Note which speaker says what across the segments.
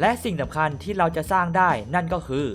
Speaker 1: และสิ่งสำคัญที่เราจะสร้างได้นั่นก็คือ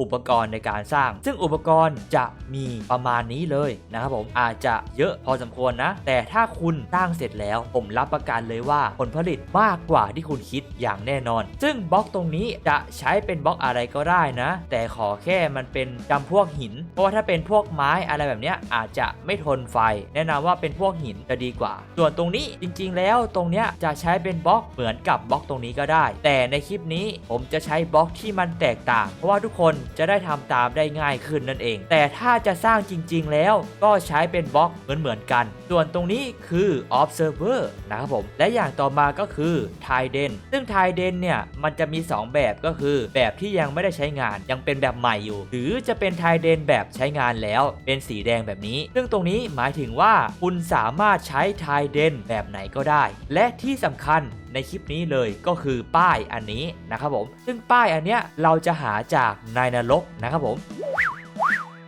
Speaker 1: อุปกรณ์ในการสร้าง ซึ่งอุปกรณ์จะมีประมาณนี้เลยนะครับผมอาจจะเยอะพอสมควรนะ แต่ถ้าคุณสร้างเสร็จแล้ว ผมรับประกันเลยว่าผลผลิตมากกว่าที่คุณคิดอย่างแน่นอน ซึ่งบล็อกตรงนี้จะใช้เป็นบล็อกอะไรก็ได้นะ แต่ขอแค่มันเป็นจำพวกหิน เพราะว่าถ้าเป็นพวกไม้อะไรแบบนี้อาจจะไม่ทนไฟ แนะนำว่าเป็นพวกหินจะดีกว่า ส่วนตรงนี้จริง ๆ แล้วตรงนี้จะใช้เป็นบล็อกเหมือนกับบล็อกตรงนี้ก็ได้ แต่ในคลิปนี้ผมจะใช้บล็อกที่มันแตกต่าง เพราะว่าทุกคนจะได้ทำตามได้ง่ายขึ้นนั่นเอง แต่ถ้าจะสร้างจริง ๆ แล้วก็ใช้เป็นบล็อกเหมือนเหมือนกัน ส่วนตรงนี้คือ observer นะครับผม และอย่างต่อมาก็คือ t i d e n ซึ่ง t i d e n เนี่ย มันจะมี 2 แบบก็คือ แบบที่ยังไม่ได้ใช้งาน ยังเป็นแบบใหม่อยู่ หรือจะเป็น t i d e n แบบใช้งานแล้วเป็นสีแดงแบบนี้ ซึ่งตรงนี้หมายถึงว่าคุณสามารถใช้ t i d e n แบบไหนก็ได้ และที่สำคัญในคลิปนี้เลยก็คือป้ายอันนี้นะครับผมซึ่งป้ายอันเนี้ยเราจะหาจากานนรกนะครับผม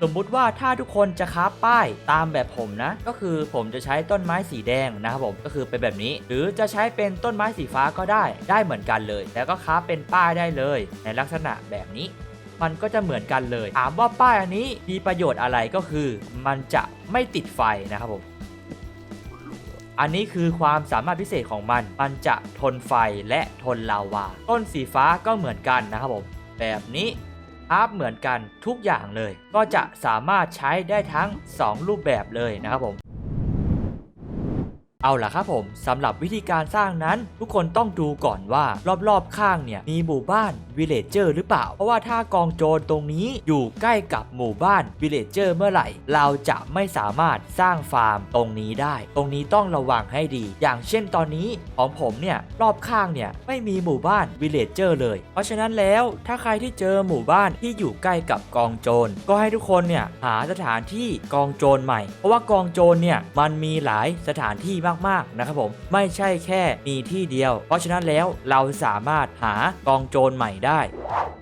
Speaker 1: สมมุติว่าถ้าทุกคนจะค้าป้ายตามแบบผมนะ ก็คือผมจะใช้ต้นไม้สีแดงนะครับผมก็คือเป็นแบบนี้ หรือจะใช้เป็นต้นไม้สีฟ้าก็ได้ได้เหมือนกันเลยแล้วก็ค้าเป็นป้ายได้เลยในลักษณะแบบนี้ มันก็จะเหมือนกันเลยถามว่าป้ายอันนี้มีประโยชน์อะไรก็คือ มันจะไม่ติดไฟนะครับผมอันนี้คือความสามารถพิเศษของมัน มันจะทนไฟและทนลาวา ต้นสีฟ้าก็เหมือนกันนะครับผม แบบนี้อัพเหมือนกันทุกอย่างเลย ก็จะสามารถใช้ได้ทั้ง 2 รูปแบบเลยนะครับผมเอาล่ะครับผมสำหรับวิธีการสร้างนั้นทุกคนต้องดูก่อนว่ารอบๆข้างเนี่ยมีหมู่บ้านวิลเลจเจอร์หรือเปล่าเพราะว่าถ้ากองโจรตรงนี้อยู่ใกล้กับหมู่บ้านวิลเลจเจอร์เมื่อไหร่ เราจะไม่สามารถสร้างฟาร์มตรงนี้ได้ ตรงนี้ต้องระวังให้ดี อย่างเช่นตอนนี้ของผมเนี่ยรอบข้างเนี่ยไม่มีหมู่บ้านวิลเลจเจอร์เลย เพราะฉะนั้นแล้วถ้าใครที่เจอหมู่บ้านที่อยู่ใกล้กับกองโจรก็ให้ทุกคนเนี่ยหาสถานที่กองโจรใหม่เพราะว่ากองโจรเนี่ยมันมีหลายสถานที่มากมากๆนะครับผมไม่ใช่แค่มีที่เดียว เพราะฉะนั้นแล้วเราสามารถหากองโจรใหม่ได้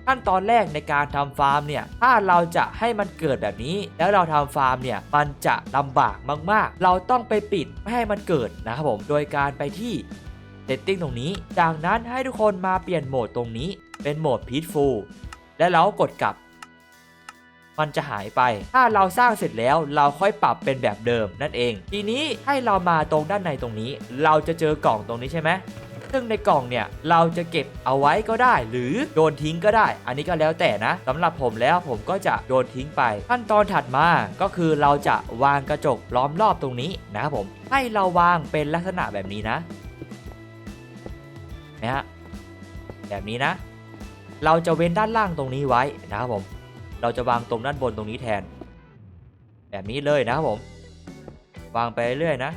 Speaker 1: ขั้นตอนแรกในการทำฟาร์มเนี่ยถ้าเราจะให้มันเกิดแบบนี้ แล้วเราทำฟาร์มเนี่ยมันจะลำบากมากๆ เราต้องไปปิดไม่ให้มันเกิดนะครับผมโดยการไปที่เซตติ้งตรงนี้ จากนั้นให้ทุกคนมาเปลี่ยนโหมดตรงนี้ เป็นโหมดพีทฟูลและเรากดกลับมันจะหายไป ถ้าเราสร้างเสร็จแล้ว เราค่อยปรับเป็นแบบเดิมนั่นเอง ทีนี้ให้เรามาตรงด้านในตรงนี้ เราจะเจอกล่องตรงนี้ใช่ไหม ซึ่งในกล่องเนี่ย เราจะเก็บเอาไว้ก็ได้ หรือโยนทิ้งก็ได้ อันนี้ก็แล้วแต่นะ สำหรับผมแล้วผมก็จะโยนทิ้งไป ขั้นตอนถัดมา ก็คือเราจะวางกระจกล้อมรอบตรงนี้นะครับผม ให้เราวางเป็นลักษณะแบบนี้นะ นะฮะ แบบนี้นะ เราจะเว้นด้านล่างตรงนี้ไว้นะครับผมเราจะวางตรงด้านบนตรงนี้แทน แบบนี้เลยนะครับผม วางไปเรื่อยนะ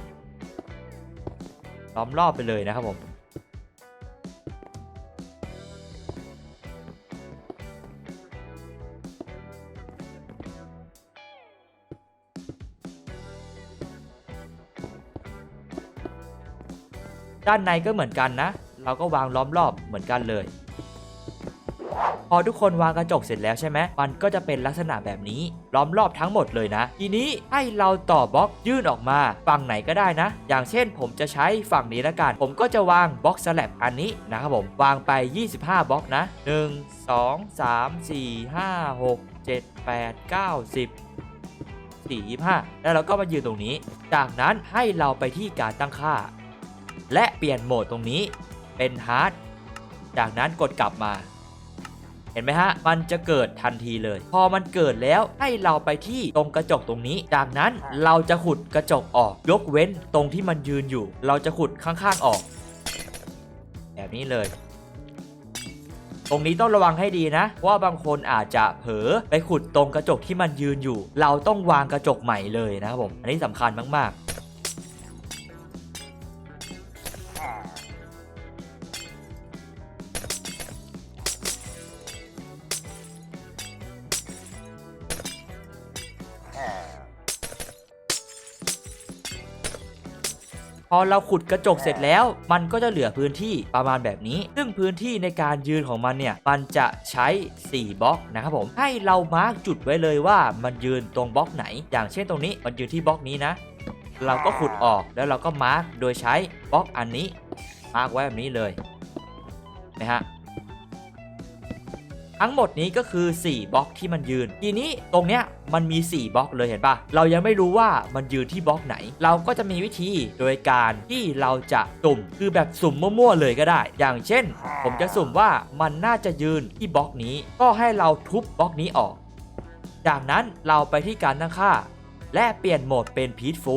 Speaker 1: ล้อมรอบไปเลยนะครับผม ด้านในก็เหมือนกันนะ เราก็วางล้อมรอบเหมือนกันเลยพอทุกคนวางกระจกเสร็จแล้วใช่ไหม มันก็จะเป็นลักษณะแบบนี้ ล้อมรอบทั้งหมดเลยนะ ทีนี้ให้เราต่อบล็อกยื่นออกมา ฝั่งไหนก็ได้นะ อย่างเช่นผมจะใช้ฝั่งนี้ละกัน ผมก็จะวางบล็อกสลับอันนี้นะครับผม วางไป 25บล็อก นะ 1 2 3 4 5 6 7 8 9 10 4้5แล้วเราก็มายืนตรงนี้ จากนั้นให้เราไปที่การตั้งค่า และเปลี่ยนโหมดตรงนี้เป็นฮาร์ดจากนั้นกดกลับมาเห็นไหมฮะ มันจะเกิดทันทีเลย พอมันเกิดแล้วให้เราไปที่ตรงกระจกตรงนี้ จากนั้นเราจะขุดกระจกออก ยกเว้นตรงที่มันยืนอยู่ เราจะขุดข้างๆออก แบบนี้เลย ตรงนี้ต้องระวังให้ดีนะ ว่าบางคนอาจจะเผลอไปขุดตรงกระจกที่มันยืนอยู่ เราต้องวางกระจกใหม่เลยนะครับผม อันนี้สำคัญมากๆพอเราขุดกระจกเสร็จแล้ว มันก็จะเหลือพื้นที่ประมาณแบบนี้ ซึ่งพื้นที่ในการยืนของมันเนี่ย มันจะใช้ 4 บล็อกนะครับผม ให้เรามาร์กจุดไว้เลยว่ามันยืนตรงบล็อกไหน อย่างเช่นตรงนี้มันยืนที่บล็อกนี้นะ เราก็ขุดออก แล้วเราก็มาร์กโดยใช้บล็อกอันนี้ มาร์กไว้แบบนี้เลย นะฮะทั้งหมดนี้ก็คือ 4 บล็อกที่มันยืน ทีนี้ตรงเนี้ยมันมี 4 บล็อกเลยเห็นปะเรายังไม่รู้ว่ามันยืนที่บล็อกไหน เราก็จะมีวิธีโดยการที่เราจะสุ่ม คือแบบสุ่มมั่วๆเลยก็ได้ อย่างเช่นผมจะสุ่มว่ามันน่าจะยืนที่บล็อกนี้ก็ให้เราทุบบล็อกนี้ออกจากนั้นเราไปที่การตั้งค่า และเปลี่ยนโหมดเป็นพีทฟู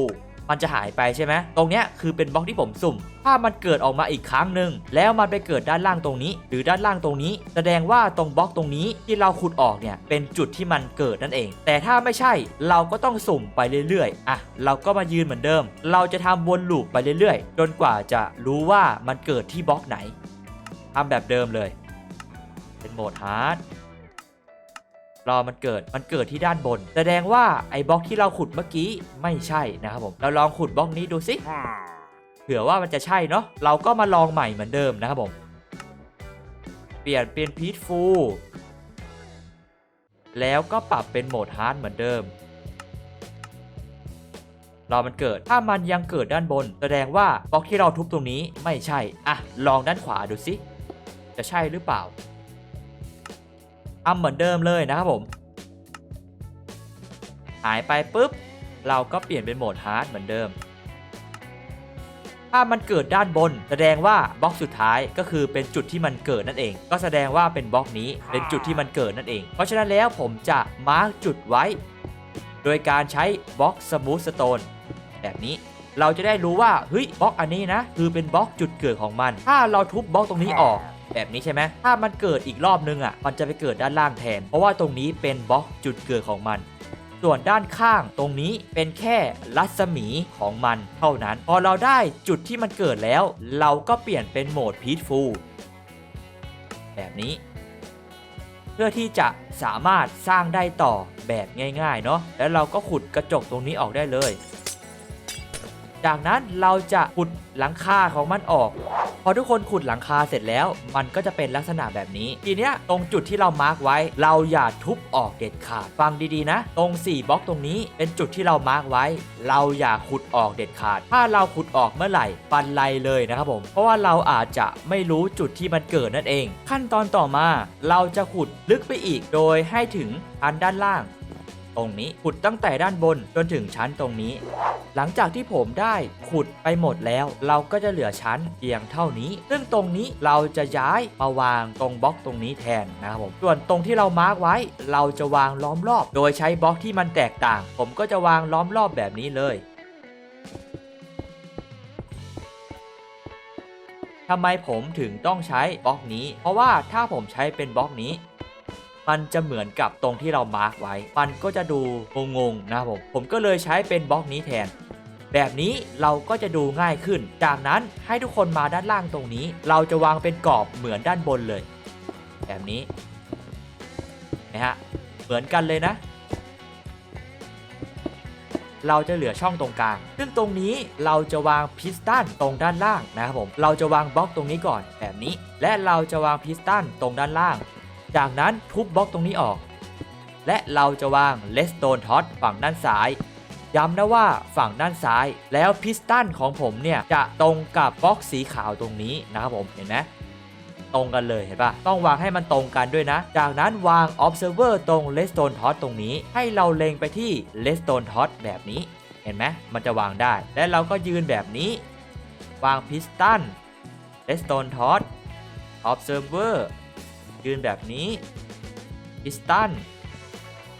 Speaker 1: มันจะหายไปใช่ไหมตรงเนี้ยคือเป็นบล็อกที่ผมสุ่มถ้ามันเกิดออกมาอีกครั้งหนึ่งแล้วมันไปเกิดด้านล่างตรงนี้ หรือด้านล่างตรงนี้ แสดงว่าตรงบล็อกตรงนี้ที่เราขุดออกเนี่ยเป็นจุดที่มันเกิดนั่นเอง แต่ถ้าไม่ใช่เราก็ต้องสุ่มไปเรื่อยๆอ่ะ เราก็มายืนเหมือนเดิม เราจะทำวนลูปไปเรื่อยๆจนกว่าจะรู้ว่ามันเกิดที่บล็อกไหน ทำแบบเดิมเลยเป็นโหมดฮาร์ดรอมันเกิดมันเกิดที่ด้านบน แสดงว่าไอ้บล็อกที่เราขุดเมื่อกี้ไม่ใช่นะครับผม เราลองขุดบล็อกนี้ดูสิผื่อว่ามันจะใช่เนาะ เราก็มาลองใหม่เหมือนเดิมนะครับผม เปลี่ยนเป็นพีทฟูลแล้วก็ปรับเป็นโหมดฮาร์ดเหมือนเดิม รอมันเกิด ถ้ามันยังเกิดด้านบน แสดงว่าบล็อกที่เราทุบตรงนี้ไม่ใช่อ่ะลองด้านขวาดูสิจะใช่หรือเปล่าทำเหมือนเดิมเลยนะครับผม หายไปปุ๊บ เราก็เปลี่ยนเป็นโหมดฮาร์ดเหมือนเดิมถ้ามันเกิดด้านบน แสดงว่าบล็อกสุดท้ายก็คือเป็นจุดที่มันเกิดนั่นเอง ก็แสดงว่าเป็นบล็อกนี้เป็นจุดที่มันเกิดนั่นเอง เพราะฉะนั้นแล้วผมจะมาร์กจุดไว้ โดยการใช้บล็อกสมูทสโตนแบบนี้เราจะได้รู้ว่าเฮ้ยบล็อกอันนี้นะคือเป็นบล็อกจุดเกิดของมัน ถ้าเราทุบบล็อกตรงนี้ออก แบบนี้ใช่ไหมถ้ามันเกิดอีกรอบนึงอ่ะมันจะไปเกิดด้านล่างแทน เพราะว่าตรงนี้เป็นบล็อกจุดเกิดของมันส่วนด้านข้างตรงนี้เป็นแค่รัศมีของมันเท่านั้น พอเราได้จุดที่มันเกิดแล้วเราก็เปลี่ยนเป็นโหมดพีทฟูลแบบนี้ เพื่อที่จะสามารถสร้างได้ต่อแบบง่ายๆเนาะแล้วเราก็ขุดกระจกตรงนี้ออกได้เลย จากนั้นเราจะขุดหลังคาของมันออกพอทุกคนขุดหลังคาเสร็จแล้ว มันก็จะเป็นลักษณะแบบนี้ ทีเนี้ยตรงจุดที่เรามาร์กไว้ เราอย่าทุบออกเด็ดขาด ฟังดีๆนะ ตรง 4 บล็อกตรงนี้ เป็นจุดที่เรามาร์กไว้ เราอย่าขุดออกเด็ดขาด ถ้าเราขุดออกเมื่อไหร่ฟันไลเลยนะครับผม เพราะว่าเราอาจจะไม่รู้จุดที่มันเกิดนั่นเอง ขั้นตอนต่อมา เราจะขุดลึกไปอีก โดยให้ถึงอันด้านล่างงค์นี้ขุดตั้งแต่ด้านบนจนถึงชั้นตรงนี้ หลังจากที่ผมได้ขุดไปหมดแล้ว เราก็จะเหลือชั้นเพียงเท่านี้ ซึ่งตรงนี้เราจะย้ายมาวางตรงบล็อกตรงนี้แทนนะครับผม ส่วนตรงที่เรามาร์กไว้ เราจะวางล้อมรอบโดยใช้บล็อกที่มันแตกต่าง ผมก็จะวางล้อมรอบแบบนี้เลย ทำไมผมถึงต้องใช้บล็อกนี้ เพราะว่าถ้าผมใช้เป็นบล็อกนี้มันจะเหมือนกับตรงที่เรามาร์กไว้ มันก็จะดูงงๆนะผม ผมก็เลยใช้เป็นบล็อกนี้แทน แบบนี้เราก็จะดูง่ายขึ้น จากนั้นให้ทุกคนมาด้านล่างตรงนี้ เราจะวางเป็นกรอบเหมือนด้านบนเลย แบบนี้นะฮะ เหมือนกันเลยนะ เราจะเหลือช่องตรงกลาง ซึ่งตรงนี้เราจะวางพิสตันตรงด้านล่างนะครับผม เราจะวางบล็อกตรงนี้ก่อนแบบนี้ และเราจะวางพิสตันตรงด้านล่างจากนั้นทุบบล็อกตรงนี้ออก และเราจะวางเลสโตนท็อตฝั่งด้านซ้าย ย้ำนะว่าฝั่งด้านซ้ายแล้วพิสตันของผมเนี่ยจะตรงกับบล็อกสีขาวตรงนี้นะครับผมเห็นไหมตรงกันเลยเห็นปะต้องวางให้มันตรงกันด้วยนะ จากนั้นวาง observer ตรงเ e ส s t o n e tot ตรงนี้ ให้เราเล็งไปที่เ e ส s t o n e tot แบบนี้เห็นไหมมันจะวางได้ และเราก็ยืนแบบนี้ วางพิสตันต e d s t o n e tot observer ยืนแบบนี้อิสตัน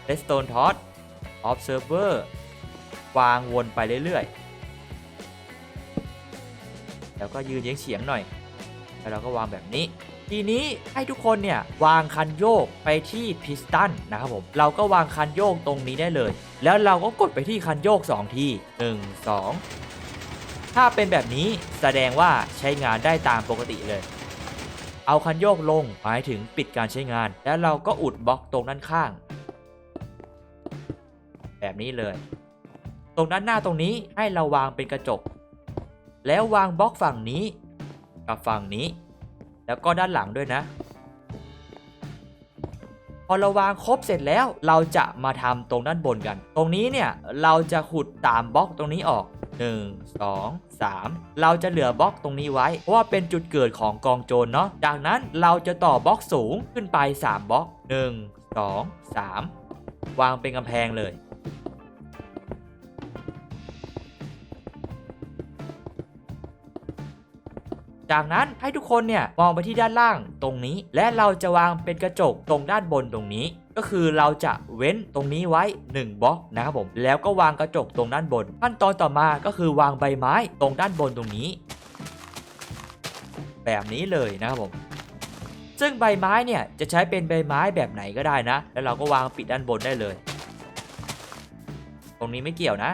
Speaker 1: เลสโตนท็อ o ออฟเซิร์เวอร์วางวนไปเรื่อยๆ แล้วก็ยืนเฉียงหน่อย แล้วเราก็วางแบบนี้ ทีนี้ให้ทุกคนเนี่ยวางคันโยกไปที่พิสตันนะครับผมเราก็วางคันโยกตรงนี้ได้เลย แล้วเราก็กดไปที่คันโยก 2 ที 1 2 ถ้าเป็นแบบนี้แสดงว่าใช้งานได้ตามปกติเลยเอาคันโยกลงหมายถึงปิดการใช้งานแล้วเราก็อุดบล็อกตรงด้านข้าง แบบนี้เลย ตรงด้านหน้าตรงนี้ให้เราวางเป็นกระจกแล้ววางบล็อกฝั่งนี้กับฝั่งนี้ แล้วก็ด้านหลังด้วยนะ พอเราวางครบเสร็จแล้วเราจะมาทำตรงด้านบนกัน ตรงนี้เนี่ยเราจะขุดตามบล็อกตรงนี้ออก1 2 3 เราจะเหลือบล็อกตรงนี้ไว้ เพราะว่าเป็นจุดเกิดของกองโจรเนาะดังนั้นเราจะต่อบล็อกสูงขึ้นไป3บล็อก1 2 3 วางเป็นกำแพงเลย จากนั้นให้ทุกคนเนี่ย มองไปที่ด้านล่างตรงนี้ และเราจะวางเป็นกระจกตรงด้านบนตรงนี้ก็คือเราจะเว้นตรงนี้ไว้1บล็อกนะครับผม แล้วก็วางกระจกตรงด้านบนขั้นตอนต่อมาก็คือวางใบไม้ตรงด้านบนตรงนี้ แบบนี้เลยนะครับผม ซึ่งใบไม้เนี่ยจะใช้เป็นใบไม้แบบไหนก็ได้นะ แล้วเราก็วางปิดด้านบนได้เลย ตรงนี้ไม่เกี่ยวนะ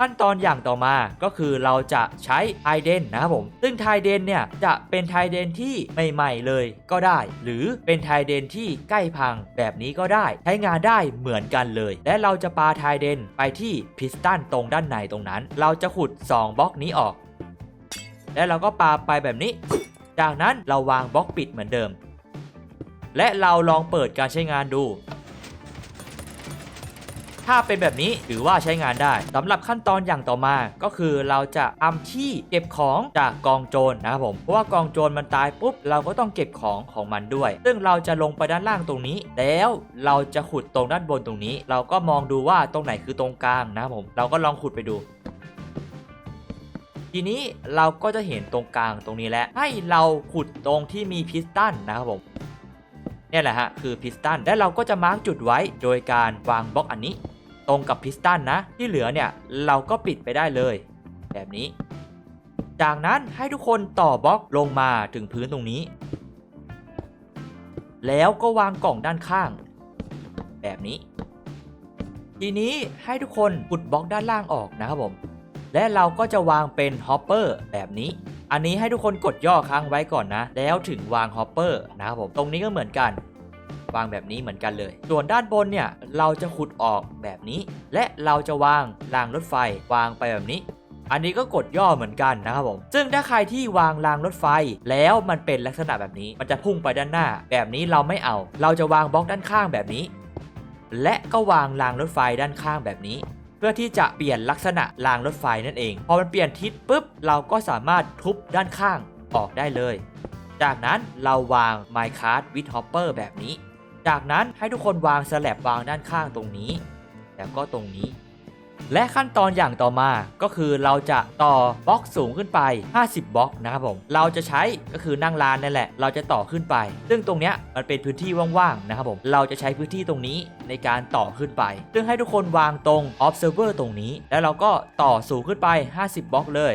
Speaker 1: ขั้นตอนอย่างต่อมาก็คือเราจะใช้ไทเดนนะครับผมซึ่งไทเดนเนี่ยจะเป็นไทเดนที่ใหม่ๆเลยก็ได้หรือเป็นไทเดนที่ใกล้พังแบบนี้ก็ได้ใช้งานได้เหมือนกันเลยและเราจะปาไทเดนไปที่พิสตันตรงด้านในตรงนั้นเราจะขุด2บล็อกนี้ออกและเราก็ปาไปแบบนี้จากนั้นเราวางบล็อกปิดเหมือนเดิม และเราลองเปิดการใช้งานดูถ้าเป็นแบบนี้ถือว่าใช้งานได้ สำหรับขั้นตอนอย่างต่อมาก็คือเราจะอำที่ เก็บของจากกองโจรนนะครับผมเพราะว่ากองโจรมันตายปุ๊บเราก็ต้องเก็บของของมันด้วย ซึ่งเราจะลงไปด้านล่างตรงนี้ แล้วเราจะขุดตรงด้านบนตรงนี้ เราก็มองดูว่าตรงไหนคือตรงกลางนะครับผม เราก็ลองขุดไปดู ทีนี้เราก็จะเห็นตรงกลางตรงนี้แล้วให้เราขุดตรงที่มีพิสตันนะครับผมนี่แหละฮะคือพิสตัน และเราก็จะมาร์กจุดไว้โดยการวางบล็อกอันนี้ตรงกับพิสตันนะ ที่เหลือเนี่ยเราก็ปิดไปได้เลยแบบนี้ จากนั้นให้ทุกคนต่อบล็อกลงมาถึงพื้นตรงนี้ แล้วก็วางกล่องด้านข้าง แบบนี้ ทีนี้ให้ทุกคนขุดบล็อกด้านล่างออกนะครับผมและเราก็จะวางเป็นฮอปเปอร์แบบนี้ อันนี้ให้ทุกคนกดย่อค้างไว้ก่อนนะ แล้วถึงวางฮอปเปอร์นะครับผมตรงนี้ก็เหมือนกันวางแบบนี้เหมือนกันเลย ส่วนด้านบนเนี่ยเราจะขุดออกแบบนี้ และเราจะวางรางรถไฟวางไปแบบนี้ อันนี้ก็กดย่อเหมือนกันนะครับผม ซึ่งถ้าใครที่วางรางรถไฟแล้วมันเป็นลักษณะแบบนี้ มันจะพุ่งไปด้านหน้า แบบนี้เราไม่เอา เราจะวางบล็อกด้านข้างแบบนี้ และก็วางรางรถไฟด้านข้างแบบนี้ เพื่อที่จะเปลี่ยนลักษณะรางรถไฟนั่นเอง พอมันเปลี่ยนทิศปุ๊บเราก็สามารถทุบด้านข้างออกได้เลย จากนั้นเราวางไมค์คาร์ดวิดฮอปเปอร์แบบนี้จากนั้นให้ทุกคนวางสลับวางด้านข้างตรงนี้ แล้วก็ตรงนี้ และขั้นตอนอย่างต่อมาก็คือเราจะต่อบล็อกสูงขึ้นไป 50 บล็อก นะครับผม เราจะใช้ก็คือนั่งลานนั่นแหละ เราจะต่อขึ้นไป ซึ่งตรงเนี้ยมันเป็นพื้นที่ว่างๆนะครับผมเราจะใช้พื้นที่ตรงนี้ในการต่อขึ้นไป ซึ่งให้ทุกคนวางตรง observer ตรงนี้ แล้วเราก็ต่อสูงขึ้นไป 50 บล็อกเลย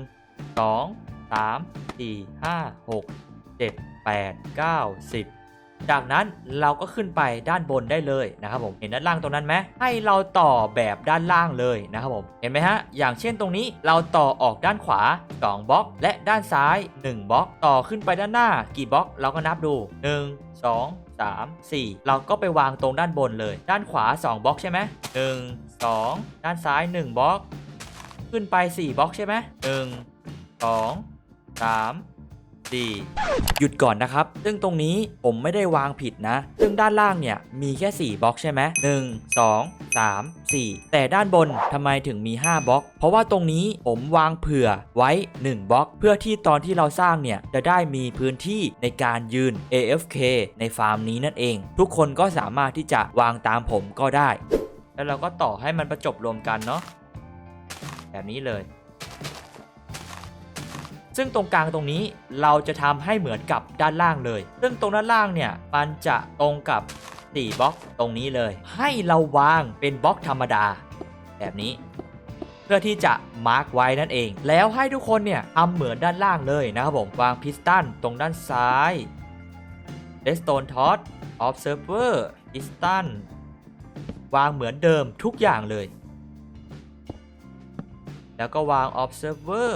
Speaker 1: 1 2 3 4 5 6 7 8 9 10จากนั้นเราก็ขึ้นไปด้านบนได้เลยนะครับผม เห็นด้านล่างตรงนั้นไหมให้เราต่อแบบด้านล่างเลยนะครับผม เห็นไหมฮะ อย่างเช่นตรงนี้เราต่อออกด้านขวา2บล็อกและด้านซ้าย1บล็อกต่อขึ้นไปด้านหน้ากี่บล็อกเราก็นับดู 1 2 3 4 เราก็ไปวางตรงด้านบนเลย ด้านขวา2บล็อกใช่ไหมหนึ่งสองด้านซ้าย1บล็อกขึ้นไป4บล็อกใช่ไหมหนึ่งสองสามีหยุดก่อนนะครับ ซึ่งตรงนี้ผมไม่ได้วางผิดนะ ซึ่งด้านล่างเนี่ยมีแค่ 4บล็อกใช่ไหมหนึ่งสองสามสี่แต่ด้านบนทำไมถึงมี 5บล็อก เพราะว่าตรงนี้ผมวางเผื่อไว้ 1บล็อกเพื่อที่ตอนที่เราสร้างเนี่ย จะได้มีพื้นที่ในการยืน AFK ในฟาร์มนี้นั่นเอง ทุกคนก็สามารถที่จะวางตามผมก็ได้ แล้วเราก็ต่อให้มันประจบรวมกันเนาะ แบบนี้เลยซึ่งตรงกลางตรงนี้เราจะทำให้เหมือนกับด้านล่างเลยซึ่งตรงด้านล่างเนี่ยมันจะตรงกับ4บล็อกตรงนี้เลย ให้เราวางเป็นบล็อกธรรมดา แบบนี้ เพื่อที่จะมาร์กไว้นั่นเอง แล้วให้ทุกคนเนี่ยทำเหมือนด้านล่างเลยนะครับผม วางพิสตันตรงด้านซ้ายเดสโตนทอสออฟเซิร์ฟเวอร์พิสตันวางเหมือนเดิมทุกอย่างเลยแล้วก็วาง observer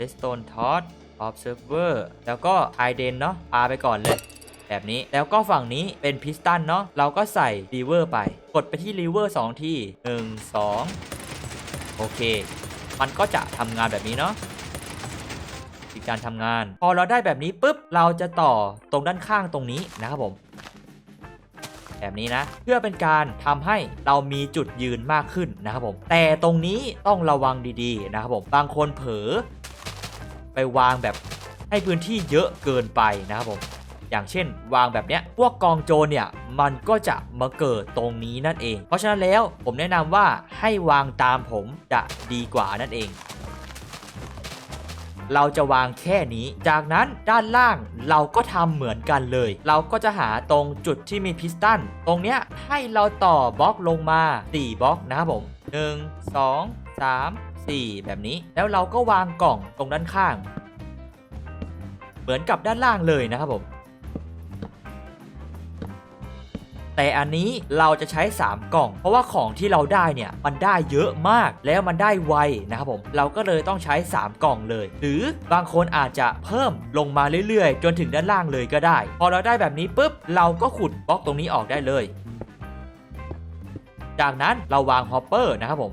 Speaker 1: Redstone Torch Observer แล้วก็ i d e n เนาะพาไปก่อนเลย แบบนี้ แล้วก็ฝั่งนี้เป็นพิสตันเนาะ เราก็ใส่ลีเวอร์ไป กดไปที่ลีเวอร์2 ที่1 2 โอเค มันก็จะทำงานแบบนี้เนาะคืการทำงาน พอเราได้แบบนี้ปุ๊บ เราจะต่อตรงด้านข้างตรงนี้นะครับผม แบบนี้นะ เพื่อเป็นการทำให้เรามีจุดยืนมากขึ้นนะครับผม แต่ตรงนี้ต้องระวังดี ๆ นะครับผม บางคนเผลอไปวางแบบให้พื้นที่เยอะเกินไปนะครับผม อย่างเช่น วางแบบเนี้ยพวกกองโจรเนี่ยมันก็จะมาเกิดตรงนี้นั่นเอง เพราะฉะนั้นแล้วผมแนะนำว่าให้วางตามผม จะดีกว่านั่นเอง เราจะวางแค่นี้ จากนั้นด้านล่างเราก็ทำเหมือนกันเลย เราก็จะหาตรงจุดที่มีพิสตันตรงเนี้ยให้เราต่อบล็อกลงมา 4บล็อกนะครับผม 1 2 3 4แบบนี้แล้วเราก็วางกล่องตรงด้านข้าง เหมือนกับด้านล่างเลยนะครับผม แต่อันนี้เราจะใช้3กล่องเพราะว่าของที่เราได้เนี่ยมันได้เยอะมากแล้วมันได้ไวนะครับผม เราก็เลยต้องใช้ 3 กล่องเลย หรือบางคนอาจจะเพิ่มลงมาเรื่อยๆ จนถึงด้านล่างเลยก็ได้พอเราได้แบบนี้ปุ๊บเราก็ขุดบล็อกตรงนี้ออกได้เลย จากนั้นเราวางฮอปเปอร์นะครับผม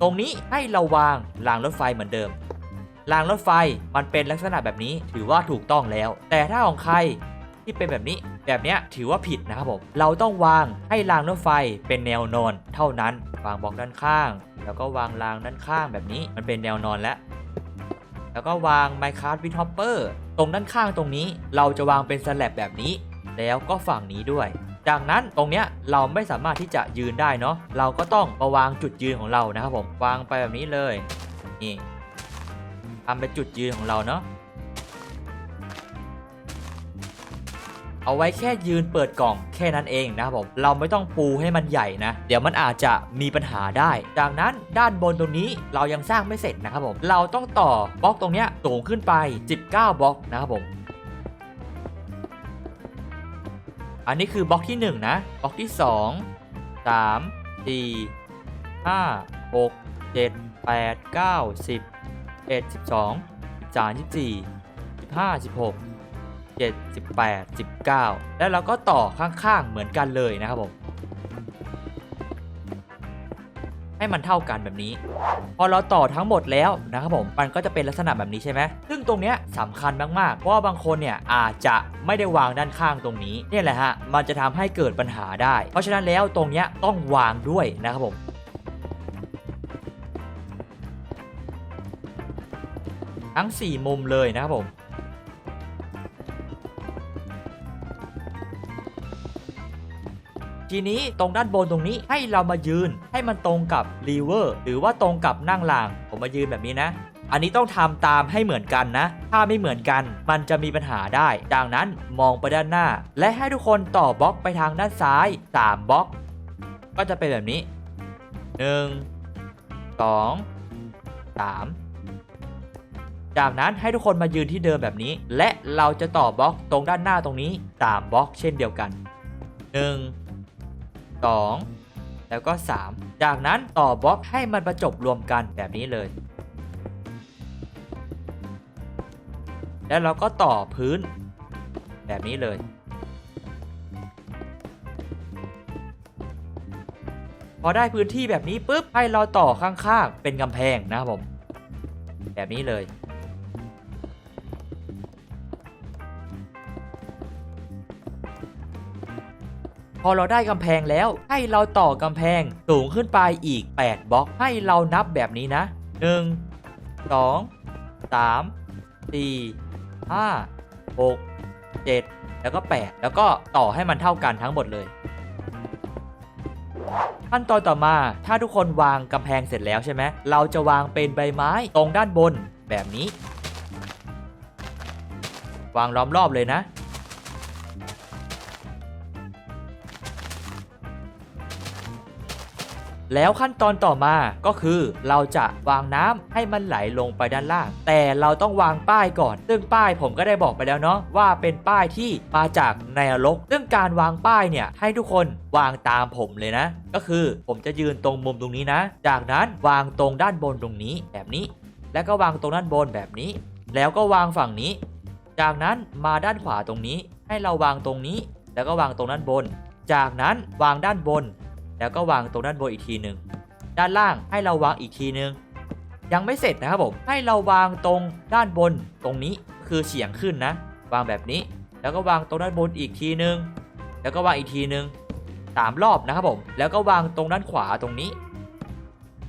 Speaker 1: ตรงนี้ให้เราวางรางรถไฟเหมือนเดิม รางรถไฟมันเป็นลักษณะแบบนี้ถือว่าถูกต้องแล้ว แต่ถ้าของใครที่เป็นแบบนี้แบบนี้ถือว่าผิดนะครับผม เราต้องวางให้รางรถไฟเป็นแนวนอน เท่านั้นวางบล็อกด้านข้าง แล้วก็วางรางด้านข้างแบบนี้มันเป็นแนวนอนแล้ว แล้วก็วาง Minecraft with Hopper ตรงด้านข้างตรงนี้เราจะวางเป็นสลับแบบนี้ แล้วก็ฝั่งนี้ด้วยจากนั้นตรงเนี้ยเราไม่สามารถที่จะยืนได้เนาะเราก็ต้องมาวางจุดยืนของเรานะครับผมวางไปแบบนี้เลยนี่ทำเป็นจุดยืนของเราเนาะเอาไว้แค่ยืนเปิดกล่องแค่นั้นเองนะครับผมเราไม่ต้องปูให้มันใหญ่นะเดี๋ยวมันอาจจะมีปัญหาได้จากนั้นด้านบนตรงนี้เรายังสร้างไม่เสร็จนะครับผมเราต้องต่อบล็อกตรงเนี้ยสูงขึ้นไป 19บล็อก นะครับผมันนี้คือบล็อกที่ 1 นะ บล็อกที่ 2 3 4 5 6 7 8 9 10 11 12 13 14 15 16 17 18 19 แล้วเราก็ต่อข้างๆเหมือนกันเลยนะครับผมให้มันเท่ากันแบบนี้ พอเราต่อทั้งหมดแล้วนะครับผม มันก็จะเป็นลักษณะแบบนี้ใช่ไหมซึ่งตรงเนี้ยสำคัญมากๆเพราะบางคนเนี่ยอาจจะไม่ได้วางด้านข้างตรงนี้นี่แหละฮะมันจะทำให้เกิดปัญหาได้ เพราะฉะนั้นแล้วตรงเนี้ยต้องวางด้วยนะครับผม ทั้ง4มุมเลยนะครับผมทีนี้ ตรงด้านบนตรงนี้ให้เรามายืนให้มันตรงกับลีเวอร์หรือว่าตรงกับนั่งหลาง ผมมายืนแบบนี้นะ อันนี้ต้องทำตามให้เหมือนกันนะ ถ้าไม่เหมือนกันมันจะมีปัญหาได้ ดังนั้นมองไปด้านหน้า และให้ทุกคนต่อบล็อกไปทางด้านซ้าย3บล็อก ก็จะเป็นแบบนี้ 1 2 3จากนั้นให้ทุกคนมายืนที่เดิมแบบนี้ และเราจะต่อบล็อกตรงด้านหน้าตรงนี้3บล็อก เช่นเดียวกัน 1 2 แล้วก็ 3 จากนั้นต่อบล็อกให้มันประจบรวมกันแบบนี้เลย แล้วเราก็ต่อพื้น แบบนี้เลย พอได้พื้นที่แบบนี้ปุ๊บให้เราต่อข้างๆ เป็นกำแพงนะครับผม แบบนี้เลยพอเราได้กำแพงแล้วให้เราต่อกำแพง สูงขึ้นไปอีก 8 บล็อกให้เรานับแบบนี้นะ 1 2 3 4 5 6 7 แล้วก็ 8 แล้วก็ต่อให้มันเท่ากันทั้งหมดเลย ขั้นตอนต่อมา ถ้าทุกคนวางกำแพงเสร็จแล้วใช่ไหมเราจะวางเป็นใบไม้ตรงด้านบนแบบนี้ วางล้อมรอบเลยนะแล้วขั้นตอนต่อมาก็คือ เราจะวางน้ำให้มันไหลลงไปด้านล่าง แต่เราต้องวางป้ายก่อน ซึ่งป้ายผมก็ได้บอกไปแล้วเนาะว่าเป็นป้ายที่มาจากในนรกซึ่งการวางป้ายเนี่ย ให้ทุกคนวางตามผมเลยนะ ก็คือผมจะยืนตรงมุมตรงนี้นะ จากนั้นวางตรงด้านบนตรงนี้แบบนี้ แล้วก็วางตรงด้านบนแบบนี้ แล้วก็วางฝั่งนี้ จากนั้นมาด้านขวาตรงนี้ให้เราวางตรงนี้ แล้วก็วางตรงด้านบน จากนั้นวางด้านบนแล้วก็วางตรงด้านบนอีกทีหนึ่ง ด้านล่างให้เราวางอีกทีหนึ่งยังไม่เสร็จนะครับผม ให้เราวางตรงด้านบนตรงนี้คือเฉียงขึ้นนะ วางแบบนี้ แล้วก็วางตรงด้านบนอีกทีหนึ่งแล้วก็วางอีกทีหนึ่งสามรอบนะครับผม แล้วก็วางตรงด้านขวาตรงนี้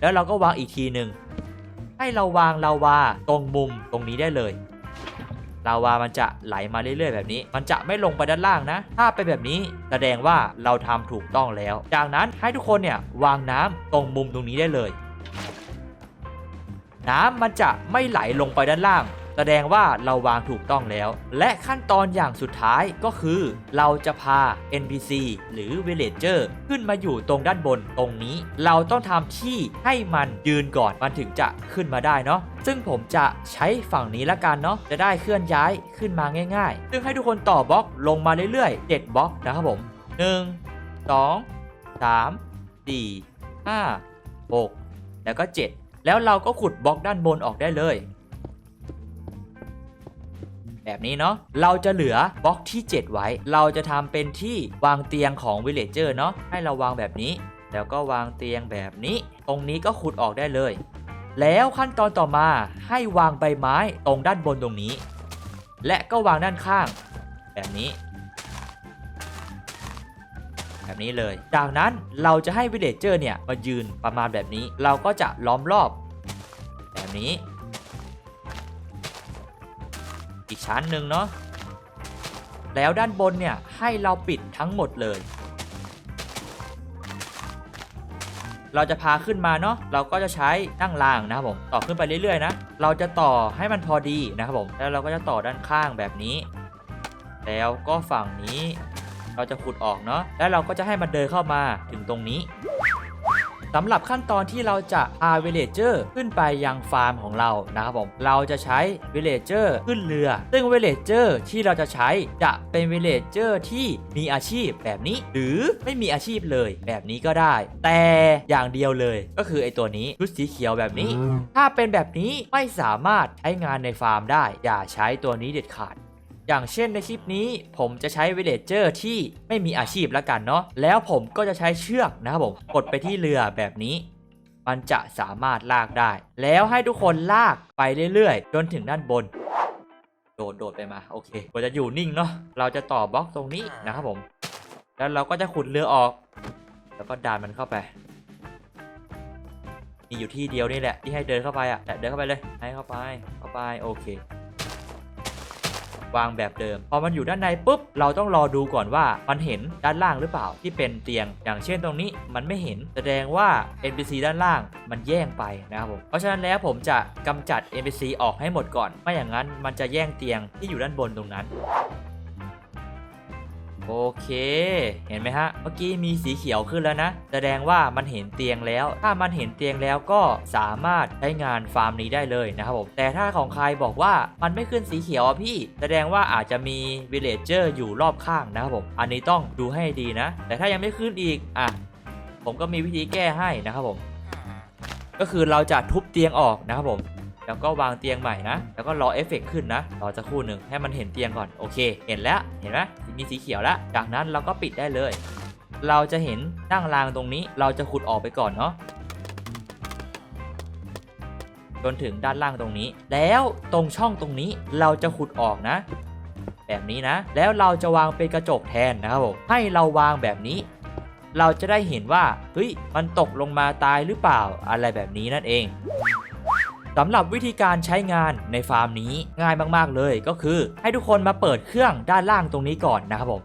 Speaker 1: แล้วเราก็วางอีกทีหนึ่ง ให้เราวางเราวาตรงมุมตรงนี้ได้เลยลาวามันจะไหลมาเรื่อยๆแบบนี้ มันจะไม่ลงไปด้านล่างนะ ถ้าไปแบบนี้ แสดงว่าเราทำถูกต้องแล้ว จากนั้นให้ทุกคนเนี่ยวางน้ำตรงมุมตรงนี้ได้เลย น้ำมันจะไม่ไหลลงไปด้านล่างแสดงว่าเราวางถูกต้องแล้ว และขั้นตอนอย่างสุดท้ายก็คือ เราจะพา NPC หรือ Villager ขึ้นมาอยู่ตรงด้านบนตรงนี้ เราต้องทำที่ให้มันยืนก่อนมันถึงจะขึ้นมาได้เนาะซึ่งผมจะใช้ฝั่งนี้ละกันเนาะจะได้เคลื่อนย้ายขึ้นมาง่ายๆ ซึ่งให้ทุกคนต่อบล็อกลงมาเรื่อยๆ 7บล็อกนะครับผม 1 2 3 4 5 6 แล้วก็ 7 แล้วเราก็ขุดบล็อกด้านบนออกได้เลยแบบนี้เนาะ เราจะเหลือบล็อกที่ 7 ไว้ เราจะทำเป็นที่วางเตียงของวิลเลจเจอร์เนาะ ให้เราวางแบบนี้ แล้วก็วางเตียงแบบนี้ ตรงนี้ก็ขุดออกได้เลย แล้วขั้นตอนต่อมาให้วางใบไม้ตรงด้านบนตรงนี้ และก็วางด้านข้าง แบบนี้ แบบนี้เลย จากนั้นเราจะให้วิลเลเจอร์เนี่ยมายืนประมาณแบบนี้ เราก็จะล้อมรอบ แบบนี้อีกชั้นหนึ่งเนาะ แล้วด้านบนเนี่ยให้เราปิดทั้งหมดเลย เราจะพาขึ้นมาเนาะ เราก็จะใช้นั่งรางนะครับผม ต่อขึ้นไปเรื่อยๆ นะ เราจะต่อให้มันพอดีนะครับผม แล้วเราก็จะต่อด้านข้างแบบนี้ แล้วก็ฝั่งนี้ เราจะขุดออกเนาะ แล้วเราก็จะให้มันเดินเข้ามาถึงตรงนี้สำหรับขั้นตอนที่เราจะพาเวลเจอร์ ขึ้นไปยังฟาร์มของเรานะครับผมเราจะใช้เวลเจอร์ขึ้นเรือ ซึ่งเวลเจอร์ที่เราจะใช้จะเป็นเวลเจอร์ที่มีอาชีพแบบนี้ หรือไม่มีอาชีพเลย แบบนี้ก็ได้ แต่อย่างเดียวเลยก็คือไอตัวนี้ชุดสีเขียวแบบนี้ ถ้าเป็นแบบนี้ไม่สามารถใช้งานในฟาร์มได้ อย่าใช้ตัวนี้เด็ดขาดอย่างเช่นในคลิปนี้ผมจะใช้วิเลจเจอร์ที่ไม่มีอาชีพละกันเนาะแล้วผมก็จะใช้เชือกนะครับผม กดไปที่เรือแบบนี้ มันจะสามารถลากได้ แล้วให้ทุกคนลากไปเรื่อยๆจนถึงด้านบน โดดโดดไปมาโอเคกว่าจะอยู่นิ่งเนาะเราจะต่อบล็อกตรงนี้นะครับผม แล้วเราก็จะขุดเรือออก แล้วก็ดันมันเข้าไปมีอยู่ที่เดียวนี่แหละ ที่ให้เดินเข้าไปอ่ะเดินเข้าไปเลย ให้เข้าไปเข้าไปโอเควางแบบเดิมพอมันอยู่ด้านในปุ๊บเราต้องรอดูก่อนว่ามันเห็นด้านล่างหรือเปล่าที่เป็นเตียง อย่างเช่นตรงนี้มันไม่เห็นแสดงว่า NPC ด้านล่างมันแย่งไปนะครับผมเพราะฉะนั้นแล้วผมจะกำจัด NPC ออกให้หมดก่อนไม่อย่างนั้นมันจะแย่งเตียงที่อยู่ด้านบนตรงนั้นโอเค เห็นไหมฮะ เมื่อกี้มีสีเขียวขึ้นแล้วนะ แสดงว่ามันเห็นเตียงแล้ว ถ้ามันเห็นเตียงแล้วก็สามารถใช้งานฟาร์มนี้ได้เลยนะครับผม แต่ถ้าของใครบอกว่ามันไม่ขึ้นสีเขียวพี่ แสดงว่าอาจจะมีวิลเลจเจอร์อยู่รอบข้างนะครับผม อันนี้ต้องดูให้ดีนะ แต่ถ้ายังไม่ขึ้น อีก อ่ะ ผมก็มีวิธีแก้ให้นะครับผม ก็คือเราจะทุบเตียงออกนะครับผมแล้วก็วางเตียงใหม่นะ แล้วก็รอเอฟเฟกขึ้นนะ รอจะคู่หนึ่งให้มันเห็นเตียงก่อน โอเคเห็นแล้ว เห็นไหมมีสีเขียวแล้ว จากนั้นเราก็ปิดได้เลย เราจะเห็นนั่งรางตรงนี้ เราจะขุดออกไปก่อนเนาะ จนถึงด้านล่างตรงนี้ แล้วตรงช่องตรงนี้เราจะขุดออกนะ แบบนี้นะ แล้วเราจะวางเป็นกระจกแทนนะครับผมให้เราวางแบบนี้ เราจะได้เห็นว่า เฮ้ย มันตกลงมาตายหรือเปล่า อะไรแบบนี้นั่นเองสำหรับวิธีการใช้งานในฟาร์มนี้ง่ายมากๆเลย ก็คือให้ทุกคนมาเปิดเครื่องด้านล่างตรงนี้ก่อนนะครับผม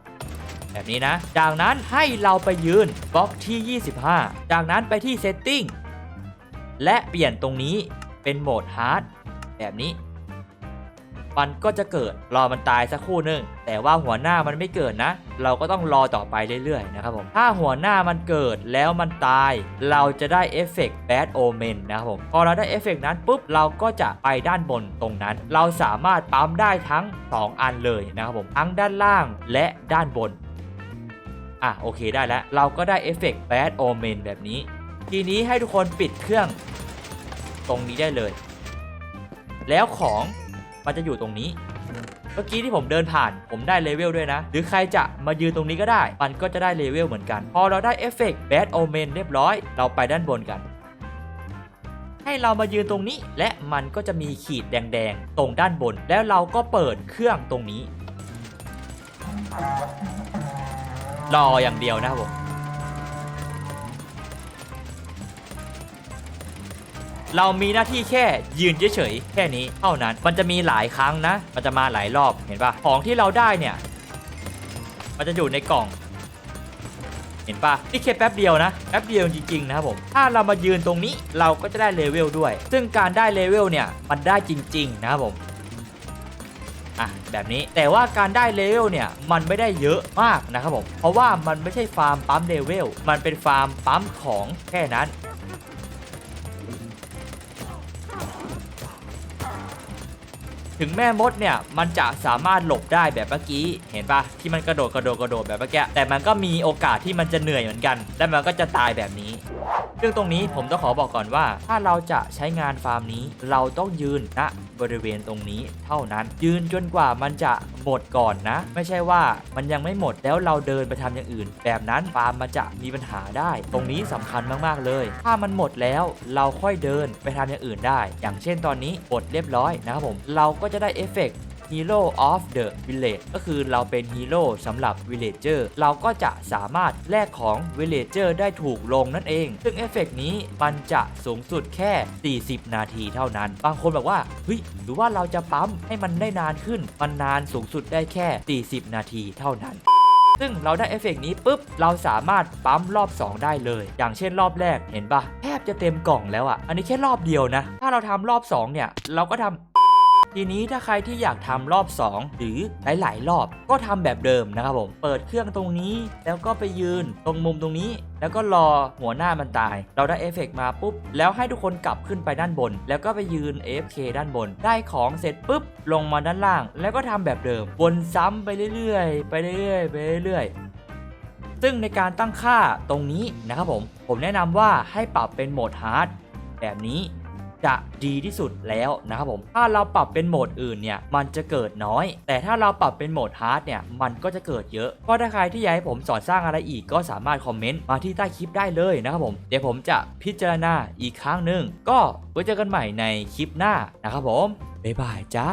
Speaker 1: แบบนี้นะจากนั้นให้เราไปยืนบล็อกที่ 25 จากนั้นไปที่ Setting และเปลี่ยนตรงนี้เป็นโหมด Hard แบบนี้มันก็จะเกิดรอมันตายสักคู่นึงแต่ว่าหัวหน้ามันไม่เกิดนะ เราก็ต้องรอต่อไปเรื่อยๆนะครับผมถ้าหัวหน้ามันเกิดแล้วมันตายเราจะได้เอฟเฟกต์แบดโอเมนนะครับผมพอเราได้เอฟเฟกต์นั้น ปุ๊บเราก็จะไปด้านบนตรงนั้น เราสามารถปั๊มได้ทั้ง 2 อันเลยนะครับผมทั้งด้านล่างและด้านบนอ่ะโอเคได้แล้วเราก็ได้เอฟเฟกต์แบดโอเมนแบบนี้ ทีนี้ให้ทุกคนปิดเครื่อง ตรงนี้ได้เลย แล้วของมันจะอยู่ตรงนี้ เมื่อกี้ที่ผมเดินผ่าน ผมได้เลเวลด้วยนะ หรือใครจะมายืนตรงนี้ก็ได้ มันก็จะได้เลเวลเหมือนกัน พอเราได้เอฟเฟกต์แบดโอเมนเรียบร้อย เราไปด้านบนกัน ให้เรามายืนตรงนี้และมันก็จะมีขีดแดงๆตรงด้านบน แล้วเราก็เปิดเครื่องตรงนี้ รออย่างเดียวนะครับผมเรามีหน้าที่แค่ยืนเฉยๆแค่นี้เท่านั้น มันจะมีหลายครั้งนะ มันจะมาหลายรอบ เห็นปะของที่เราได้เนี่ย มันจะอยู่ในกล่อง เห็นปะนี่แค่แป๊บเดียวนะ แป๊บเดียวจริงๆ นะครับผม ถ้าเรามายืนตรงนี้เราก็จะได้เลเวลด้วย ซึ่งการได้เลเวลเนี่ยมันได้จริง ๆ นะครับผม อ่ะแบบนี้ แต่ว่าการได้เลเวลเนี่ยมันไม่ได้เยอะมากนะครับผม เพราะว่ามันไม่ใช่ฟาร์มปั๊มเลเวล มันเป็นฟาร์มปั๊มของแค่นั้นถึงแม่มดเนี่ยมันจะสามารถหลบได้แบบเมื่อกี้ เห็นปะที่มันกระโดดกระโดดกระโดดแบบเมื่อกี้แต่มันก็มีโอกาสที่มันจะเหนื่อยเหมือนกัน และมันก็จะตายแบบนี้ เรื่องตรงนี้ผมต้องขอบอกก่อนว่า ถ้าเราจะใช้งานฟาร์มนี้เราต้องยืนณนะบริเวณตรงนี้เท่านั้นยืนจนกว่ามันจะหมดก่อนนะ ไม่ใช่ว่ามันยังไม่หมดแล้วเราเดินไปทำอย่างอื่น แบบนั้นฟาร์มมันจะมีปัญหาได้ ตรงนี้สำคัญมากๆเลย ถ้ามันหมดแล้วเราค่อยเดินไปทำอย่างอื่นได้ อย่างเช่นตอนนี้หมดเรียบร้อยนะครับผมเราก็ก็จะได้เอฟเฟกต์ Hero of the Village ก็คือเราเป็นฮีโร่สำหรับ Villager เราก็จะสามารถแลกของ Villager ได้ถูกลงนั่นเอง ซึ่งเอฟเฟกนี้มันจะสูงสุดแค่ 40 นาทีเท่านั้น บางคนบอกว่าเฮ้ยหรือว่าเราจะปั๊มให้มันได้นานขึ้น มันนานสูงสุดได้แค่ 40 นาทีเท่านั้น ซึ่งเราได้เอฟเฟกนี้ปุ๊บ เราสามารถปั๊มรอบ 2 ได้เลย อย่างเช่นรอบแรกเห็นปะแทบจะเต็มกล่องแล้วอะ่ะอันนี้แค่รอบเดียวนะ ถ้าเราทำรอบ2เนี่ย เราก็ทำทีนี้ถ้าใครที่อยากทำรอบ 2 หรือหลายๆรอบ ก็ทำแบบเดิมนะครับผมเปิดเครื่องตรงนี้ แล้วก็ไปยืนตรงมุมตรงนี้ แล้วก็รอหัวหน้ามันตาย เราได้เอฟเฟกมาปุ๊บ แล้วให้ทุกคนกลับขึ้นไปด้านบน แล้วก็ไปยืน AFK ด้านบน ได้ของเสร็จปุ๊บลงมาด้านล่าง แล้วก็ทำแบบเดิมวนซ้ำไปเรื่อย ๆ ไปเรื่อยๆไปเรื่อยๆซึ่งในการตั้งค่าตรงนี้นะครับผมผมแนะนำว่าให้ปรับเป็นโหมดฮาร์ดแบบนี้จะดีที่สุดแล้วนะครับผม ถ้าเราปรับเป็นโหมดอื่นเนี่ย มันจะเกิดน้อย แต่ถ้าเราปรับเป็นโหมดฮาร์ดเนี่ย มันก็จะเกิดเยอะเพราะถ้าใครที่อยากให้ผมสอนสร้างอะไรอีก ก็สามารถคอมเมนต์ มาที่ใต้คลิปได้เลยนะครับผม เดี๋ยวผมจะพิจารณาอีกครั้งหนึ่งก็ไว้เจอกันใหม่ในคลิปหน้านะครับผม บ๊ายบายจ้า